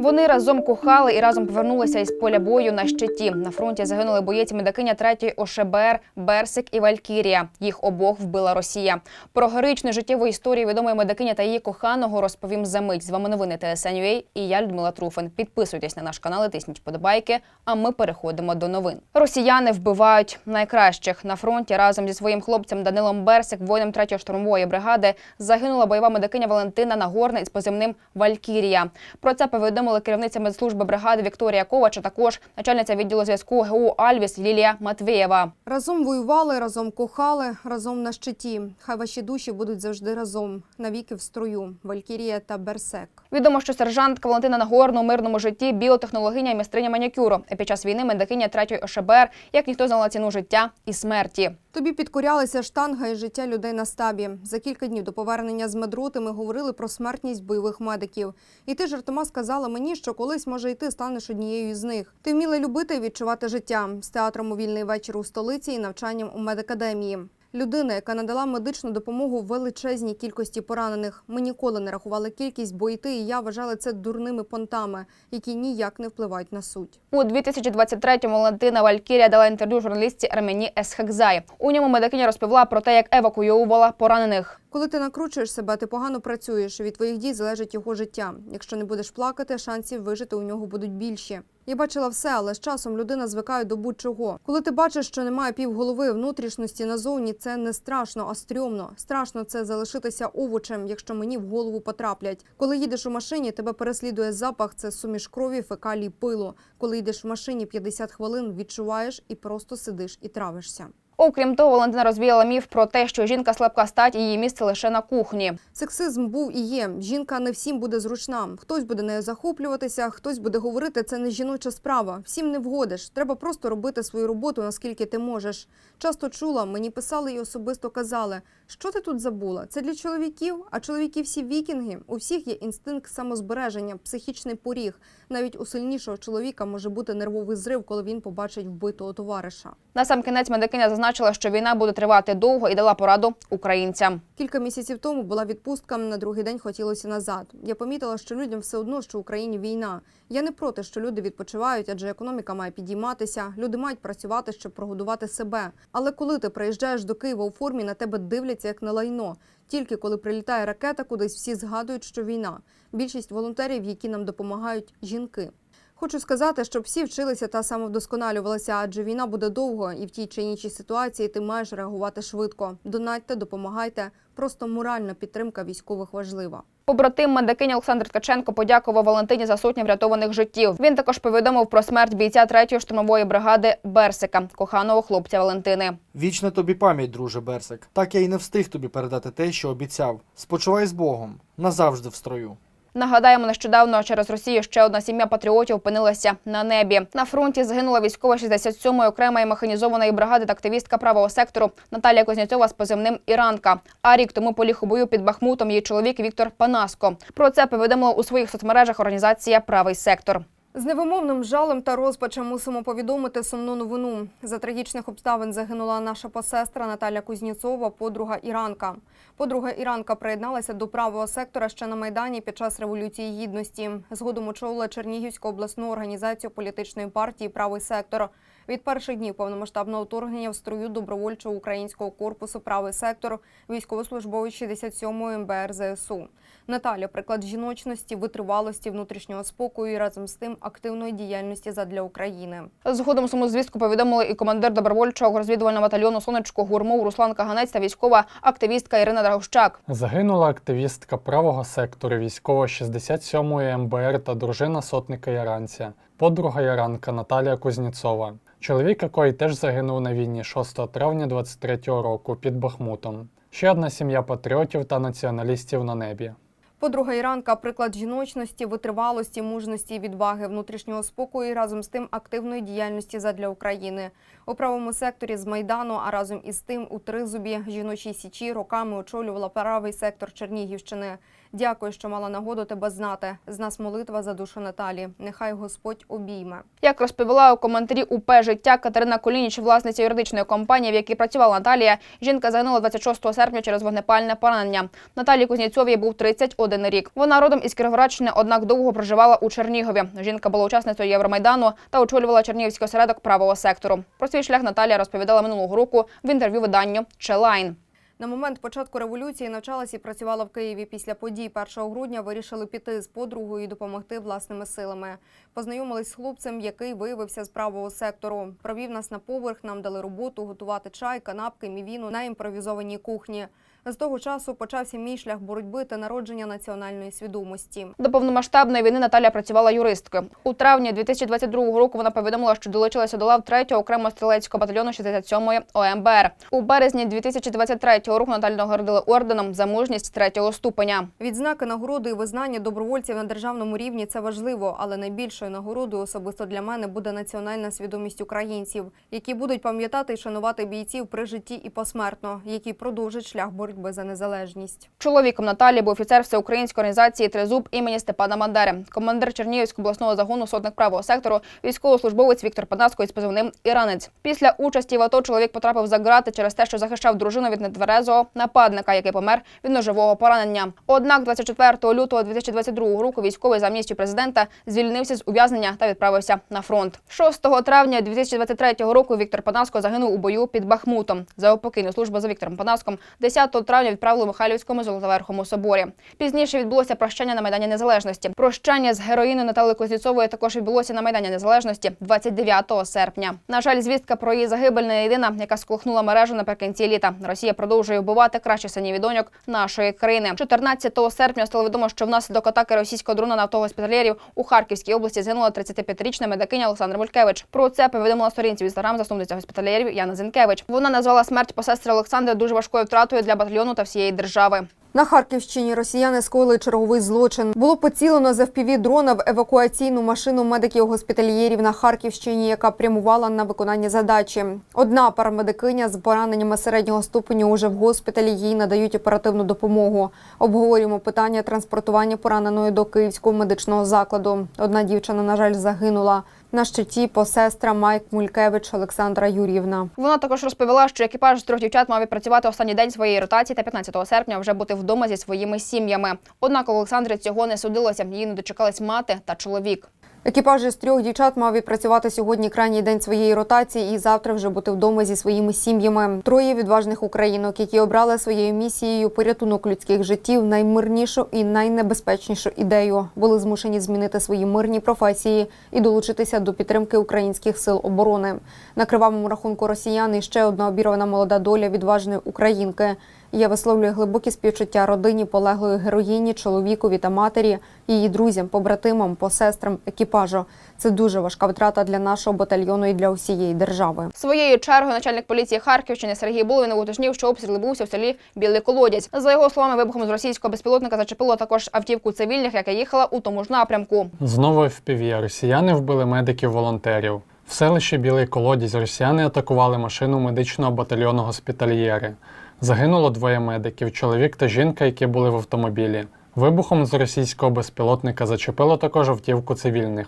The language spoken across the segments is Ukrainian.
Вони разом кохали і разом повернулися із поля бою на щиті. На фронті загинули боєць медикиня 3-ї ОШБР Берсик і Валькірія. Їх обох вбила Росія. Про героїчну життєву історію відомої медикині та її коханого розповім за мить. З вами новини ТСНЮА і я Людмила Труфин. Підписуйтесь на наш канал, і тисніть подобайки. А ми переходимо до новин. Росіяни вбивають найкращих на фронті разом зі своїм хлопцем Данилом Берсик, воїном 3-ї штурмової бригади, загинула бойова медикиня Валентина Нагорна із позивним Валькірія. Про це повідомили керівниця медслужби бригади Вікторія Ковач, а також начальниця відділу зв'язку ГУ Альвіс Лілія Матвієва. Разом воювали, разом кохали, разом на щиті. Хай ваші душі будуть завжди разом, навіки в строю. Валькірія та Берсек. Відомо, що сержантка Валентина Нагорна у мирному житті біотехнологиня і майстриня манікюру. А під час війни медикиня 3-ї ОШБР, як ніхто знала ціну життя і смерті. Тобі підкорялися штанга і життя людей на стабі. За кілька днів до повернення з медроти ми говорили про смертність бойових медиків. І ти жартома сказала мені, що колись, може, і ти станеш однією з них. Ти вміла любити і відчувати життя з театром у вільний вечір у столиці і навчанням у медакадемії. Людина, яка надала медичну допомогу величезній кількості поранених. Ми ніколи не рахували кількість, бо і ти, і я вважали це дурними понтами, які ніяк не впливають на суть. У 2023-му Валентина Валькірія дала інтерв'ю журналістці Армені Есхекзай. У ньому медикиня розповіла про те, як евакуювала поранених. Коли ти накручуєш себе, ти погано працюєш. Від твоїх дій залежить його життя. Якщо не будеш плакати, шансів вижити у нього будуть більші. Я бачила все, але з часом людина звикає до будь-чого. Коли ти бачиш, що немає півголови внутрішності назовні, це не страшно, а стрьомно. Страшно це залишитися овочем, якщо мені в голову потраплять. Коли їдеш у машині, тебе переслідує запах, це суміш крові, фекалій, пилу. Коли йдеш в машині 50 хвилин, відчуваєш і просто сидиш і травишся. Окрім того, Валентина розвіяла міф про те, що жінка слабка стать і її місце лише на кухні. Сексизм був і є. Жінка не всім буде зручна. Хтось буде нею захоплюватися, хтось буде говорити, це не жіноча справа. Всім не вгодиш. Треба просто робити свою роботу, наскільки ти можеш. Часто чула, мені писали і особисто казали, що ти тут забула? Це для чоловіків, а чоловіки всі вікінги. У всіх є інстинкт самозбереження, психічний поріг. Навіть у сильнішого чоловіка може бути нервовий зрив, коли він побачить вбитого товариша. На сам кінець медикиня зазначила, що війна буде тривати довго і дала пораду українцям. Кілька місяців тому була відпустка. На другий день хотілося назад. Я помітила, що людям все одно, що в Україні війна. Я не проти, що люди відпочивають, адже економіка має підійматися. Люди мають працювати, щоб прогодувати себе. Але коли ти приїжджаєш до Києва у формі, на тебе дивляться як на лайно. Тільки коли прилітає ракета, кудись всі згадують, що війна. Більшість волонтерів, які нам допомагають, жінки. Хочу сказати, щоб всі вчилися та самовдосконалювалися, адже війна буде довго, і в тій чи іншій ситуації ти маєш реагувати швидко. Донатьте, допомагайте. Просто моральна підтримка військових важлива. Побратим медикині Олександр Ткаченко подякував Валентині за сотні врятованих життів. Він також повідомив про смерть бійця 3-ї штурмової бригади Берсика, коханого хлопця Валентини. Вічна тобі пам'ять, друже Берсик. Так я й не встиг тобі передати те, що обіцяв. Спочивай з Богом, назавжди в строю. Нагадаємо, нещодавно через Росію ще одна сім'я патріотів опинилася на небі. На фронті загинула військова 67-ї окремої механізованої бригади та активістка правого сектору Наталія Кузнєцова з позивним Іранка. А рік тому поліг у бою під Бахмутом її чоловік Віктор Панаско. Про це повідомила у своїх соцмережах організація Правий сектор. З невимовним жалем та розпачем мусимо повідомити сумну новину. За трагічних обставин загинула наша посестра Наталя Кузніцова, подруга Іранка. Подруга Іранка приєдналася до правого сектора ще на майдані під час революції гідності. Згодом очолила Чернігівську обласну організацію політичної партії Правий сектор. Від перших днів повномасштабного вторгнення в строю добровольчого українського корпусу Правий сектор військовослужбовець 67-ї МБР ЗСУ. Наталя приклад жіночності, витривалості, внутрішнього спокою і разом з тим активної діяльності задля України. Згодом саму звістку повідомили і командир добровольчого розвідувального батальйону Сонечко Гурмов Руслан Каганець та військова активістка Ірина Драгощак. Загинула активістка правого сектору військово 67-ї МБР та дружина сотника Яранця, подруга Яранка Наталія Кузніцова. Чоловік якої теж загинув на війні 6 травня 23-го року під Бахмутом. Ще одна сім'я патріотів та націоналістів на небі. Подруга Іранка приклад жіночності, витривалості, мужності, відваги, внутрішнього спокою і разом з тим активної діяльності задля України. У правому секторі з майдану, а разом із тим у тризубі жіночій січі роками очолювала правий сектор Чернігівщини. Дякую, що мала нагоду тебе знати. З нас молитва за душу Наталі. Нехай Господь обійме. Як розповіла у коментарі УП життя Катерина Колініч, власниця юридичної компанії, в якій працювала Наталія, жінка загинула 26 серпня через вогнепальне поранення. Наталії Кузніцовій був 31 рік. Вона родом із Кіровоградщини, однак довго проживала у Чернігові. Жінка була учасницею Євромайдану та очолювала Чернігівський осередок правого сектору. Про свій шлях Наталія розповідала минулого року в інтерв'ю виданню Челайн. На момент початку революції навчалась і працювала в Києві. Після подій 1 грудня вирішили піти з подругою і допомогти власними силами. Познайомились з хлопцем, який виявився з правого сектору. Провів нас на поверх, нам дали роботу готувати чай, канапки, мівіну на імпровізованій кухні. З того часу почався мій шлях боротьби та народження національної свідомості. До повномасштабної війни Наталія працювала юристкою. У травні 2022 року вона повідомила, що долучилася до лав 3-го окремого стрілецького батальйону 67-ї ОМБР. У березні 2023 року Наталію нагородили орденом за мужність третього ступеня. Відзнаки нагороди і визнання добровольців на державному рівні це важливо, але найбільшою нагородою особисто для мене буде національна свідомість українців, які будуть пам'ятати і шанувати бійців при житті і посмертно, які продовжать шлях боротьби за незалежність. Чоловіком Наталії був офіцер всеукраїнської організації Тризуб імені Степана Мандери, командир Чернігівського обласного загону сотник правого сектору, військовослужбовець Віктор Панаско із позивним Іранець. Після участі в АТО чоловік потрапив за ґрати через те, що захищав дружину від нетверезого нападника, який помер від ножового поранення. Однак, 24 лютого 2022 року військовий за амністію президента звільнився з ув'язнення та відправився на фронт. 6 травня 2023 року Віктор Панаско загинув у бою під Бахмутом. За опокійну службу за Віктором Панаском 10 травня відправили у Михайлівському Золотоверхому соборі. Пізніше відбулося прощання на майдані Незалежності. Прощання з героїною Наталою Кузнєцовою також відбулося на майдані Незалежності 29 серпня. На жаль, звістка про її загибель не єдина, яка сколихнула мережу наприкінці літа. Росія продовжує вбивати кращі синів і доньок нашої країни. 14 серпня стало відомо, що внаслідок атаки російського дрона на автогоспіталєрів у Харківській області загинула 35-річна медикиня Олександра Мулькевич. Про це повідомила сторінці в інстаграм заступниця госпіталєрів Яна Зінкевич. Вона назвала смерть посестри Олександри дуже важкою втратою для батальйону та всієї держави. На Харківщині росіяни скоїли черговий злочин. Було поцілено з FPV дрона в евакуаційну машину медиків-госпітальєрів на Харківщині, яка прямувала на виконання задачі. Одна парамедикиня з пораненнями середнього ступеню уже в госпіталі їй надають оперативну допомогу. Обговорюємо питання транспортування пораненої до київського медичного закладу. Одна дівчина, на жаль, загинула. На щиті посестра Майк Мулькевич Олександра Юрівна. Вона також розповіла, що екіпаж з трьох дівчат мав відпрацювати останній день своєї ротації та 15 серпня вже бути вдома зі своїми сім'ями. Однак Олександрі цього не судилося. Її не дочекались мати та чоловік. Екіпаж із трьох дівчат мав відпрацювати сьогодні крайній день своєї ротації і завтра вже бути вдома зі своїми сім'ями. Троє відважних українок, які обрали своєю місією порятунок людських життів, наймирнішу і найнебезпечнішу ідею, були змушені змінити свої мирні професії і долучитися до підтримки українських сил оборони. На кривавому рахунку росіян і ще одна обірвана молода доля відважної українки. Я висловлюю глибокі співчуття родині полеглої героїні, чоловікові та матері, її друзям, побратимам, посестрам, екіпажу. Це дуже важка втрата для нашого батальйону і для усієї держави. Своєю чергою начальник поліції Харківщини Сергій Буловін уточнив, що обстріл відбувся в селі Білий Колодязь. За його словами, вибухом з російського безпілотника зачепило також автівку цивільних, яка їхала у тому ж напрямку. Знову FPV. Росіяни вбили медиків-волонтерів. В селищі Білий Колодязь росіяни атакували машину медичного батальйону госпітальєри. Загинуло двоє медиків, чоловік та жінка, які були в автомобілі. Вибухом з російського безпілотника зачепило також автівку цивільних,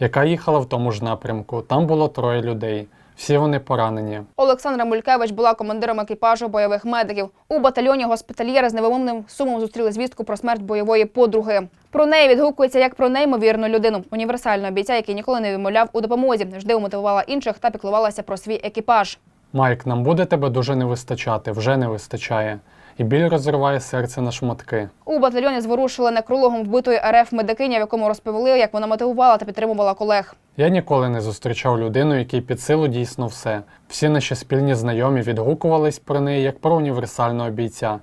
яка їхала в тому ж напрямку. Там було троє людей. Всі вони поранені. Олександра Мулькевич була командиром екіпажу бойових медиків. У батальйоні госпітальєри з невимовним сумом зустріли звістку про смерть бойової подруги. Про неї відгукується як про неймовірну людину, універсального бійця, який ніколи не відмовляв у допомозі, завжди мотивувала інших та піклувалася про свій екіпаж. Майк, нам буде тебе дуже не вистачати, вже не вистачає. І біль розриває серце на шматки. У батальйоні зворушили некрологом вбитої РФ медикиня, в якому розповіли, як вона мотивувала та підтримувала колег. Я ніколи не зустрічав людину, якій під силу дійсно все. Всі наші спільні знайомі відгукувались про неї як про універсального бійця,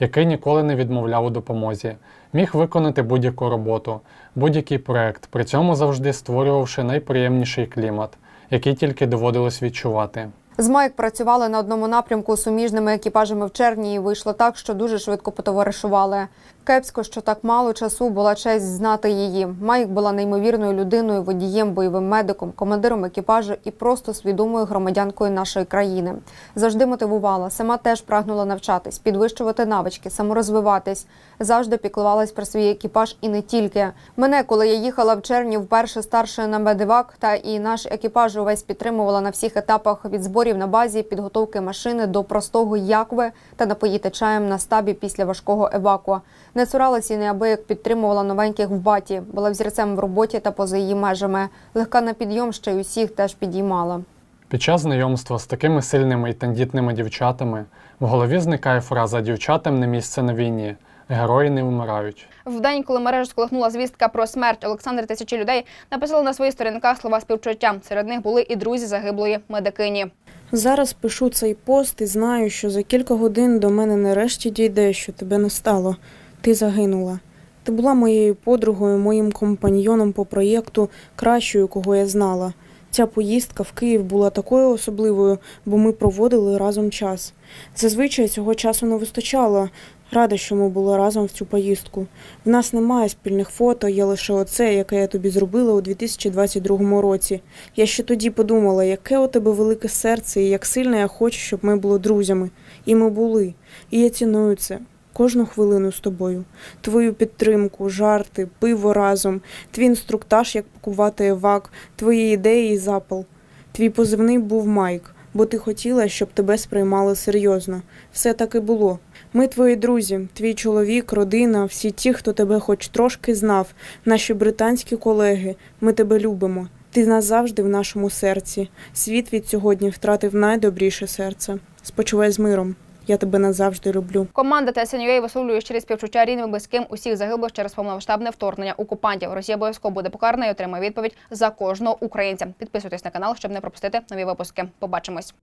який ніколи не відмовляв у допомозі, міг виконати будь-яку роботу, будь-який проект, при цьому завжди створювавши найприємніший клімат, який тільки доводилось відчувати. З Майк працювали на одному напрямку суміжними екіпажами в червні, і вийшло так, що дуже швидко потоваришували. Кепсько, що так мало часу була честь знати її. Майк була неймовірною людиною, водієм, бойовим медиком, командиром екіпажу і просто свідомою громадянкою нашої країни. Завжди мотивувала. Сама теж прагнула навчатись, підвищувати навички, саморозвиватись. Завжди піклувалась про свій екіпаж і не тільки. Мене, коли я їхала в червні вперше старшою на медивак, та і наш екіпаж увесь підтримувала на всіх етапах від зборів на базі, підготовки машини до простого як ви та напоїти чаєм на стабі після важкого евакуа. Не цуралась і неабияк підтримувала новеньких в баті, була взірцем в роботі та поза її межами. Легка на підйом ще й усіх теж підіймала. Під час знайомства з такими сильними і тендітними дівчатами в голові зникає фраза Дівчатам не місце на війні, герої не вмирають. В день, коли мережу сколихнула звістка про смерть Олександр тисячі людей, написали на своїх сторінках слова співчуття. Серед них були і друзі загиблої медикині. Зараз пишу цей пост і знаю, що за кілька годин до мене нарешті дійде, що тебе не стало. Ти загинула. Ти була моєю подругою, моїм компаньйоном по проєкту, кращою, кого я знала. Ця поїздка в Київ була такою особливою, бо ми проводили разом час. Зазвичай цього часу не вистачало. Рада, що ми були разом в цю поїздку. В нас немає спільних фото, є лише оце, яке я тобі зробила у 2022 році. Я ще тоді подумала, яке у тебе велике серце і як сильно я хочу, щоб ми були друзями. І ми були. І я ціную це. Кожну хвилину з тобою, твою підтримку, жарти, пиво разом, твій інструктаж, як пакувати евак, твої ідеї і запал. Твій позивний був Майк, бо ти хотіла, щоб тебе сприймали серйозно. Все так і було. Ми твої друзі, твій чоловік, родина, всі ті, хто тебе хоч трошки знав, наші британські колеги. Ми тебе любимо. Ти назавжди в нашому серці. Світ від сьогодні втратив найдобріше серце. Спочивай з миром. Я тебе назавжди люблю. Команда ТСНЮА висловлює щирі співчуття рідним близьким усіх загиблих через повномасштабне вторгнення окупантів. Росія обов'язково буде покарана і отримає відповідь за кожного українця. Підписуйтесь на канал, щоб не пропустити нові випуски. Побачимось.